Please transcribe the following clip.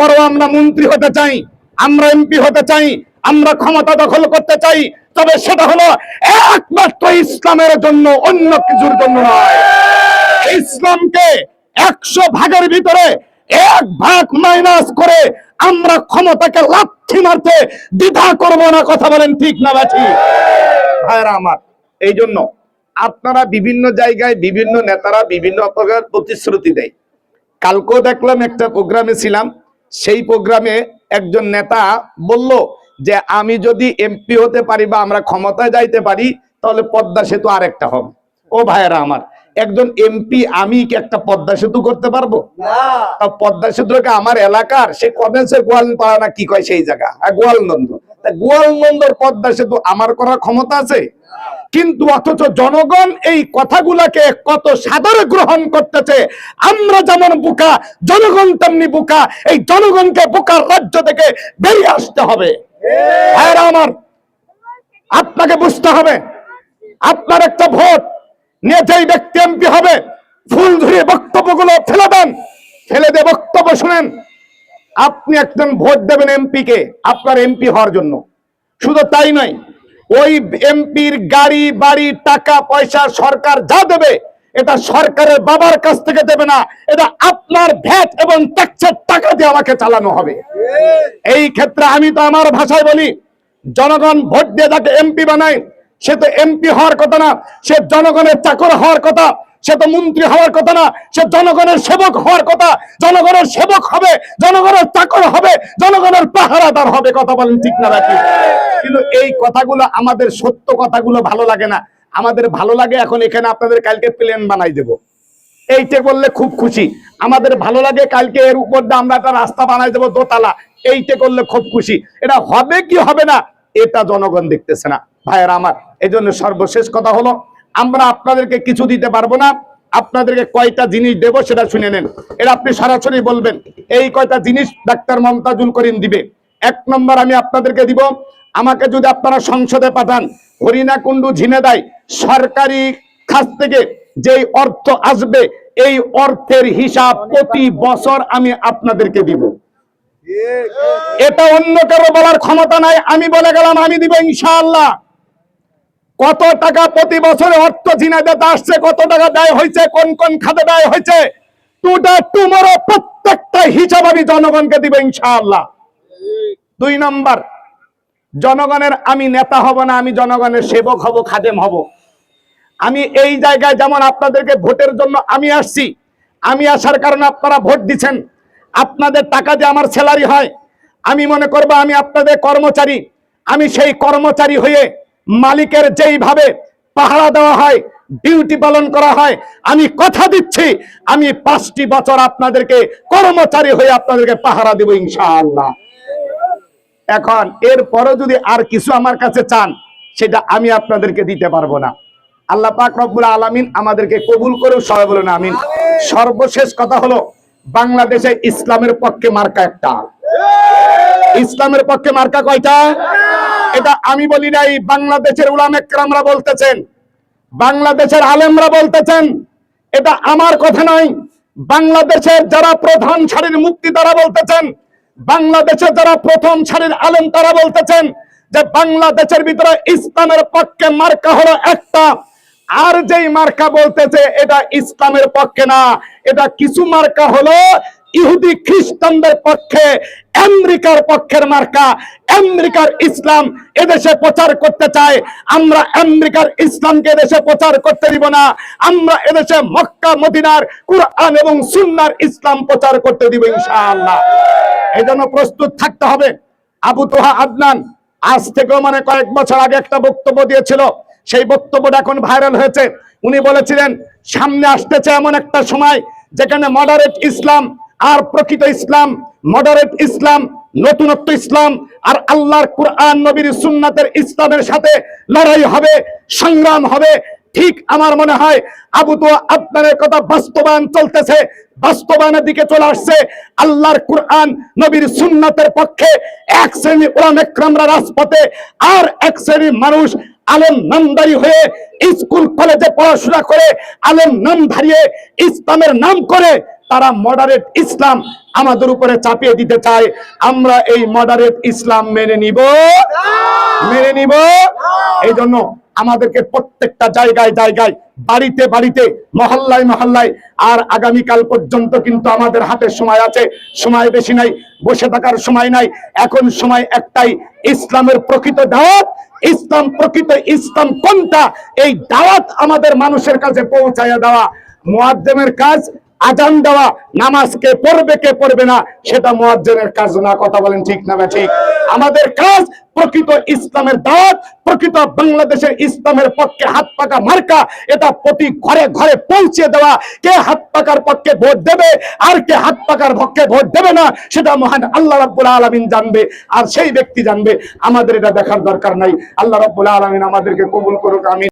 তারপরও আমরা মন্ত্রী হতে চাই, আমরা এমপি হতে চাই, আমরা ক্ষমতা দখল করতে চাই, তবে সেটা হলো একমাত্র ইসলামের জন্য, অন্য কিছুর জন্য নয়। ইসলামকে একশো ভাগের ভিতরে এক ভাগ মাইনাস করে আমরা ক্ষমতাকে লাথি মারতে দ্বিধা করব না, কথা বলেন ঠিক না বাছি ভাইরা আমার, এই জন্য আপনারা বিভিন্ন জায়গায় বিভিন্ন নেতারা বিভিন্ন প্রকার প্রতিশ্রুতি দেয়। কালকেও দেখলাম একটা প্রোগ্রামে ছিলাম সেই প্রোগ্রামে একজন নেতা বলল যে আমি যদি এমপি হতে পারি বা আমরা ক্ষমতায় যাইতে পারি তাহলে পদ্মা সেতু আরেকটা হবে। ও ভাইয়েরা আমার একজন এমপি আমি কি একটা পদ্মা সেতু করতে পারব? পদ্মা সেতুকে আমার এলাকার সে কমেন্সের গোয়ালপাড়া না কি কয় সেই জায়গা? আর গোয়ালনন্দ। গোয়ালনন্দর পদ্মা সেতু আমার করার ক্ষমতা আছে? কিন্তু অথচ জনগণ এই কথাগুলাকে কত সাদরে গ্রহণ করতেছে? আমরা যেমন বোকা, জনগণ তেমনি বোকা, এই জনগণকে বোকার রাজ্য থেকে বেরিয়ে আসতে হবে। আমার, আপনাকে বুঝতে হবে, আপনার একটা ভোট নিয়ে যেই ব্যক্তি এমপি হবে ফুল ধরে বক্তব্যগুলো ফেলে দেন। ফেলে দিয়ে বক্তব্য শুনেন। আপনি একজন ভোট দেবেন এমপি কে আপনার এমপি হওয়ার জন্য। শুধু তাই নয়, ওই এমপির গাড়ি, বাড়ি, টাকা, পয়সা সরকার যা দেবে, এটা সরকারের বাবার কাছ থেকে দেবে না, এটা আপনার ভ্যাট এবং ট্যাক্সের টাকা দিয়ে আমাকে চালানো হবে। এই ক্ষেত্রে আমি তো আমার ভাষায় বলি, জনগণ ভোট দিয়ে যাকে এমপি বানায়, সে তো এমপি হওয়ার কথা না, সে জনগণের চাকর হওয়ার কথা সে তো মন্ত্রী হওয়ার কথা না, সে জনগণের সেবক হওয়ার কথা, জনগণের সেবক হবে, জনগণের চাকর হবে, জনগণের পাহারাদার হবে, কথা বলেন ঠিক না নাকি? কিন্তু এই কথাগুলো আমাদের সত্য কথাগুলো ভালো লাগে না। আমাদের ভালো লাগে এখন এখানে আপনাদের কালকে প্লেন বানাই দেবো। এইটা করলে খুব খুশি। আমাদের ভালো লাগে কালকে এর উপর দিয়ে আমরা একটা রাস্তা বানাই দেবো, দোতলা। এইটা করলে খুব খুশি। এটা হবে কি হবে না, এটা জনগণ দেখতেছে না। ভাইয়েরা আমার এই জন্য সর্বশেষ কথা হলো আমরা আপনাদেরকে কিছু দিতে পারব না। আপনাদেরকে কয়টা জিনিস দেব সেটা শুনে নেন। এটা আপনি সরাসরি বলবেন, এই কয়টা জিনিস ডাক্তার মমতাজুল করিম দিবে? এক নম্বর আমি আপনাদেরকে দিব, আমাকে যদি আপনারা সংসদে পাঠান হরিণা কুণ্ডু ঝিনে দেয় সরকারি খাস থেকে যেই অর্থ আসবে, এই অর্থের হিসাব প্রতি বছর আমি আপনাদেরকে দিব। এটা অন্য কারও বলার ক্ষমতা নাই, আমি বলে গেলাম, আমি দিব ইনশাআল্লাহ। কত টাকা প্রতি বছরে অর্থ ঝিনাইদাতে আসছে, কত টাকা ব্যয় হয়েছে কোন কোন খাতে ব্যয় হয়েছে টুডে টুমোরো প্রত্যেকটা হিসাব আমি জনগণকে দিব ইনশাআল্লাহ। দুই নম্বর, জনগণের আমি নেতা হব না, আমি জনগণের সেবক হব, খাদেম হব। আমি এই জায়গায় যেমন আপনাদেরকে ভোটের জন্য আমি আসছি, আমি আসার কারণে আপনারা ভোট দিচ্ছেন, আপনাদের টাকা দিয়ে আমার স্যালারি হয়, আমি মনে করব আমি আপনাদের কর্মচারী, আমি সেই কর্মচারী হয়ে মালিকের যেইভাবে পাহারা দেওয়া হয় ডিউটি পালন করা হয় আমি কথা দিচ্ছি আমি পাঁচটি বছর আপনাদেরকে কর্মচারী হয়ে আপনাদেরকে পাহারা দেব ইনশাআল্লাহ। এখন এরপরও যদি আর কিছু আমার কাছে চান সেটা আমি আপনাদেরকে দিতে পারব না। আল্লাহ পাক রব্বুল আলামিন আমাদেরকে কবুল করে সবাই বলুন আমিন। সর্বশেষ কথা হলো বাংলাদেশে ইসলামের পক্ষে মার্কা একটা। ইসলামের পক্ষে মার্কা কয়টা? এটা আমি বলি নাই, বাংলাদেশের উলামেকরামরা বলতেছেন। বাংলাদেশের আলেমরা বলতেছেন, এটা আমার কথা নয়। বাংলাদেশের যারা প্রধান সারির মুক্তি তারা বলতেছেন, বাংলাদেশের যারা প্রথম সারির আলেম তারা বলতেছেন যে বাংলাদেশের ভিতরে ইসলামের পক্ষে মার্কা হলো একটা। আর যেই মার্কা বলতেছে, এটা ইসলামের পক্ষে না, এটা কিছু মার্কা হলো ইহুদি খ্রিস্টানদের পক্ষে, আমেরিকার পক্ষের মার্কা, আমেরিকার ইসলাম এদেশে প্রচার করতে চায়। আমরা আমেরিকার ইসলামকে এদেশে প্রচার করতে দিব না। আমরা এদেশে মক্কা, মদিনার কুরআন এবং সুন্নার ইসলাম প্রচার করতে দিব ইনশাআল্লাহ। এই জন্য প্রস্তুত থাকতে হবে। আবু তোহা আদনান আজ থেকেও মানে কয়েক বছর আগে একটা বক্তব্য দিয়েছিল। সেই বক্তব্যটা এখন ভাইরাল হয়েছে। উনি বলেছিলেন, সামনে আসতেছে এমন একটা সময় যেখানে মডারেট ইসলাম আর প্রকৃত ইসলাম মডারেট ইসলাম, নতুনত্ব ইসলাম আর আল্লাহর কুরআন, নবীর সুন্নাতের ইসলামের সাথে লড়াই হবে, সংগ্রাম হবে। ঠিক আমার মনে হয় আবু তো আপনার কথা বাস্তবায়ন চলতেছে, বাস্তবায়নের দিকে চলে আসছে। আল্লাহর কুরআন, নবীর সুন্নাতের পক্ষে এক শ্রেণি ওলামেক্রামরা রাজপথে আর এক শ্রেণির মানুষ আলেম নামদারি হয়ে স্কুল, কলেজে পড়াশোনা করে, আলেম নাম ধারিয়ে ইসলামের নাম করে তারা মডারেট ইসলাম আমাদের উপরে চাপিয়ে দিতে চায়। আমরা এই মডারেট ইসলাম মেনে নিব। মেনে নিব। এই জন্য আমাদেরকে প্রত্যেকটা জায়গায় জায়গায়, বাড়িতে বাড়িতে, মহল্লায় মহল্লায়, আর আগামীকাল পর্যন্ত কিন্তু আমাদের হাতে সময় আছে। সময় বেশি নাই, বসে থাকার সময় নাই। এখন সময় একটাই, ইসলামের প্রকৃত দাওয়াত। ইসলাম প্রকৃত ইসলাম কোনটা? এই দাওয়াত আমাদের মানুষের কাছে পৌঁছায়া দেওয়া। মুয়াজ্জেমের কাজ আজান দেওয়া নামাজকে পড়বে, কে পড়বে না, সেটা মুয়াজ্জেমের কাজ না, কথা বলেন ঠিক না, ঠিক? আমাদের কাজ প্রকৃত ইসলামের দাওয়াত, প্রকৃত বাংলাদেশের ইসলামের পক্ষে হাত পাকা মার্কা, এটা প্রতি ঘরে ঘরে পৌঁছে দেওয়া। কে হাত পাকার পক্ষে ভোট দেবে, আর কে হাত পাকার পক্ষে ভোট দেবে না, সেটা মহান আল্লাহ রাব্বুল আলামিন জানবে, আর সেই ব্যক্তি জানবে। আমাদের এটা দেখার দরকার নাই। আল্লাহ রাব্বুল আলামিন আমাদেরকে কবুল করুক আমি